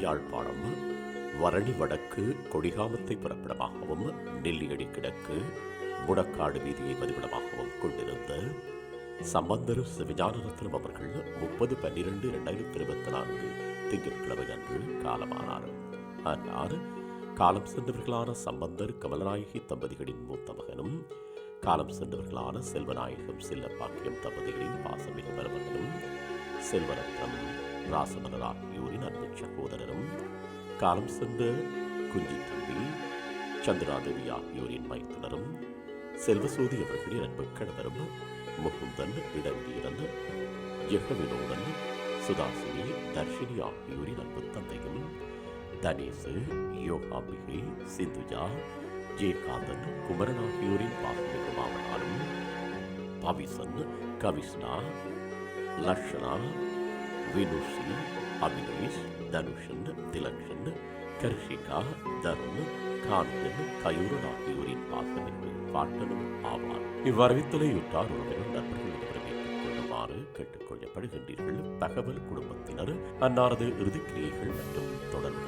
யாழ்ப்பாணம் வரணி வடக்கு கொடிகாமத்தை பிறப்பிடமாகவும் நெல்லியடி கிழக்கு முடக்காடு வீதியை பதிவிடமாகவும் கொண்டிருந்த சம்பந்தர் சிவஞானரத்னம் அவர்கள் முப்பது பன்னிரெண்டு இரண்டாயிரத்தி இருபத்தி நான்கு திங்கட்கிழமை அன்று காலமானார். அன்னார் காலம் சென்றவர்களான சம்பந்தர் கமலநாயகி தம்பதிகளின் மூத்த மகனும் காலம் சென்றவர்களான செல்வநாயகம் செல்லப்பாக்கியம் தம்பதிகளின் பாசமிகு மருமகனும் செல்வரத்னம் ராசமலர் ஆகியோரின் அன்பு சகோதரரும் காலம் சென்ற குஞ்சி தம்பி சந்திராதேவி ஆகியோரின் மைத்துனரும் செல்வசூதி அவர்களின் அன்பு கணவரும் முகுந்தன் இடங்கியிருந்த ஜெகவினோதன் சுதாசினி தர்ஷினி ஆகியோரின் அன்பு தந்தையும் தனேசு யோகாம்பிகை சிந்துஜா ஜெயகாந்தன் குமரன் ஆகியோரின் பாசமிகு மாமனாரும் பவிசன் கவிஷ்ணா லக்ஷனா வினுஷி அபிலேஷ் தனுஷன் திலக்ஷன் கர்ஷிகா தருண் காந்தன் கயூரன் ஆகியோரின் பாசமிகு பாட்டனும் ஆவார் இவ்வரவித்தலையுற்றார் உறவினர் நண்பர்கள் ஏற்றுக் கேட்டுக்கொள்ளப்படுகின்றீர்கள். தகவல் குடும்பத்தினர் அன்னாரது இறுதிக்கிரியைகள் மற்றும் தொடர்பு